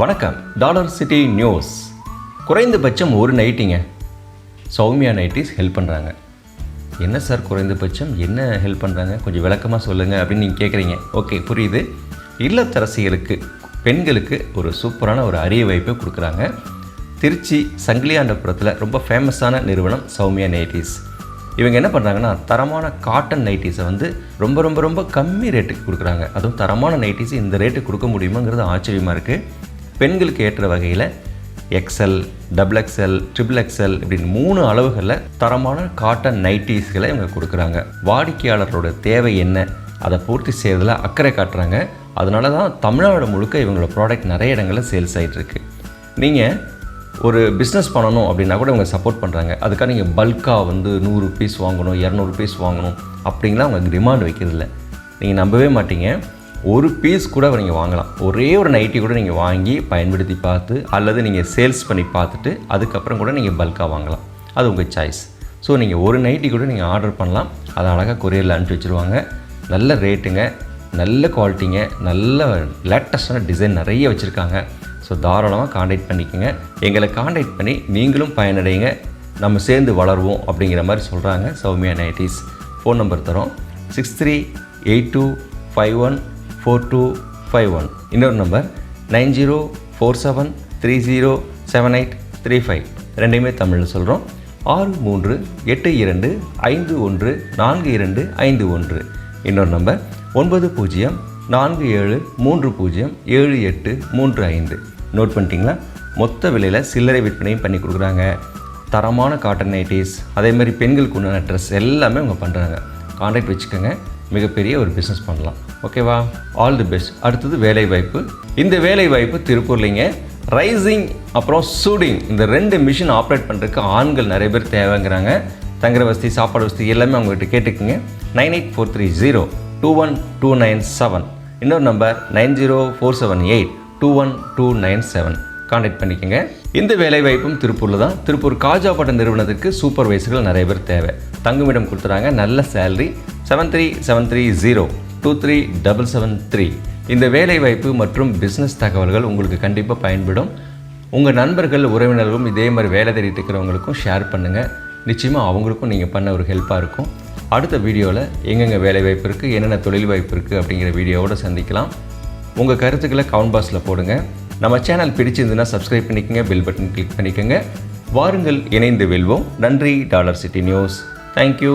வணக்கம். Dollar city news. குறைந்தபட்சம் ஒரு நைட்டிங்க. சௌமியா நைட்டிஸ் ஹெல்ப் பண்ணுறாங்க என்ன சார் குறைந்தபட்சம்? என்ன ஹெல்ப் பண்ணுறாங்க கொஞ்சம் விளக்கமாக சொல்லுங்கள் அப்படின்னு நீங்கள் கேட்குறீங்க ஓகே புரியுது. இல்லத்தரசிகளுக்கு பெண்களுக்கு ஒரு சூப்பரான ஒரு அரிய வாய்ப்பை கொடுக்குறாங்க. திருச்சி சங்கிலியாண்டபுரத்தில் ரொம்ப ஃபேமஸான நிறுவனம் சௌமியா நைட்டிஸ். இவங்க என்ன பண்ணுறாங்கன்னா தரமான காட்டன் நைட்டிஸை வந்து ரொம்ப ரொம்ப ரொம்ப கம்மி ரேட்டுக்கு கொடுக்குறாங்க. அதுவும் தரமான நைட்டிஸ் இந்த ரேட்டுக்கு கொடுக்க முடியுமாங்கிறது ஆச்சரியமாக இருக்குது பெண்களுக்கு ஏற்ற வகையில் XL double XL triple XL இப்படின்னு மூணு அளவுகளில் தரமான காட்டன் நைட்டிஸ்களை இவங்க கொடுக்குறாங்க. வாடிக்கையாளரோட தேவை என்ன? அதை பூர்த்தி செய்கிறதுல அக்கறை காட்டுறாங்க. அதனால தான் தமிழ்நாடு முழுக்க இவங்களோட ப்ராடக்ட் நிறைய இடங்களில் சேல்ஸ் ஆகிட்டுருக்கு நீங்கள் ஒரு பிஸ்னஸ் பண்ணணும் அப்படின்னா கூட இவங்க சப்போர்ட் பண்ணுறாங்க அதுக்காக நீங்கள் பல்காக வந்து நூறு பீஸ் வாங்கணும் இரநூறு பீஸ் வாங்கணும் அப்படிங்கலாம் அவங்க டிமாண்ட் வைக்கிறதில்ல. நீங்கள் நம்பவே மாட்டீங்க. ஒரு பீஸ் கூட நீங்கள் வாங்கலாம். ஒரே ஒரு நைட்டி கூட நீங்கள் வாங்கி பயன்படுத்தி பார்த்து அல்லது நீங்கள் சேல்ஸ் பண்ணி பார்த்துட்டு அதுக்கப்புறம் கூட நீங்கள் பல்காக வாங்கலாம். அது உங்கள் சாய்ஸ் ஸோ நீங்கள் ஒரு நைட்டி கூட நீங்கள் ஆர்டர் பண்ணலாம். அதை அழகாக கொரியரில் அனுப்பிச்சி வச்சுருவாங்க. நல்ல ரேட்டுங்க நல்ல குவாலிட்டிங்க நல்ல லேட்டஸ்டான டிசைன் நிறைய வச்சுருக்காங்க. ஸோ தாராளமாக காண்டாக்ட் பண்ணிக்கோங்க. எங்களை காண்டாக்ட் பண்ணி நீங்களும் பயனடைங்க. நம்ம சேர்ந்து வளருவோம் அப்படிங்கிற மாதிரி சொல்கிறாங்க சௌமியா நைட்டிஸ். ஃபோன் நம்பர் தரோம். Six three eight two five one four two five one இன்னொரு number nine zero four seven three zero seven eight three five ரெண்டையுமே தமிழில் சொல்கிறோம் ஆறு மூன்று எட்டு இரண்டு ஐந்து ஒன்று நான்கு இரண்டு ஐந்து ஒன்று. இன்னொரு நம்பர் ஒன்பது பூஜ்ஜியம் நான்கு ஏழு மூன்று பூஜ்ஜியம் ஏழு எட்டு மூன்று ஐந்து. நோட் பண்ணிட்டீங்களா? மொத்த விலையில் சில்லறை விற்பனையும் பண்ணி கொடுக்குறாங்க. தரமான காட்டன் நைட்டிஸ் அதே மாதிரி பெண்களுக்கு உண்டான ட்ரெஸ் எல்லாமே அவங்க பண்ணுறாங்க கான்டாக்ட் வச்சுக்கோங்க. மிகப்பெரிய ஒரு பிஸ்னஸ் பண்ணலாம். ஓகேவா ஆல் தி பெஸ்ட் அடுத்தது வேலை வாய்ப்பு இந்த வேலை வாய்ப்பு திருப்பூர்லிங்க ரைசிங் அப்புறம் சூடிங் இந்த ரெண்டு மிஷின் ஆப்ரேட் பண்ணுறதுக்கு ஆண்கள் நிறைய பேர் தேவைங்கிறாங்க. தங்குற வசதி சாப்பாடு வசதி எல்லாமே அவங்ககிட்ட கேட்டுக்குங்க. Nine eight four three zero two one two nine seven இன்னொரு number nine zero four seven eight two one two nine seven contact பண்ணிக்கோங்க. இந்த வேலைவாய்ப்பும் திருப்பூரில் தான். திருப்பூர் காஜாப்பட்ட நிறுவனத்துக்கு சூப்பர்வைசர்கள் நிறைய பேர் தேவை. தங்குமிடம் கொடுத்துறாங்க. நல்ல salary seven three seven three zero two three double seven three இந்த வேலைவாய்ப்பு மற்றும் பிஸ்னஸ் தகவல்கள் உங்களுக்கு கண்டிப்பாக பயன்படும். உங்கள் நண்பர்கள் உறவினர்களும் இதே மாதிரி வேலை தேடிட்டு இருக்கிறவங்களுக்கும் ஷேர் பண்ணுங்கள் நிச்சயமாக அவங்களுக்கும் நீங்கள் பண்ண ஒரு ஹெல்ப்பாக இருக்கும். அடுத்த வீடியோவில் எங்கெங்கே வேலை வாய்ப்பு இருக்குது என்னென்ன தொழில் வாய்ப்பு இருக்குது அப்படிங்கிற வீடியோவோடு சந்திக்கலாம். உங்கள் கருத்துக்களை கவுண்ட் பாக்ஸில் போடுங்க. நம்ம சேனல் பிடிச்சிருந்துன்னா சப்ஸ்கிரைப் பண்ணிக்கோங்க பெல் பட்டன் கிளிக் பண்ணிக்கோங்க. வாருங்கள் இணைந்து வெல்வோம். நன்றி டாலர் சிட்டி நியூஸ். தேங்க்யூ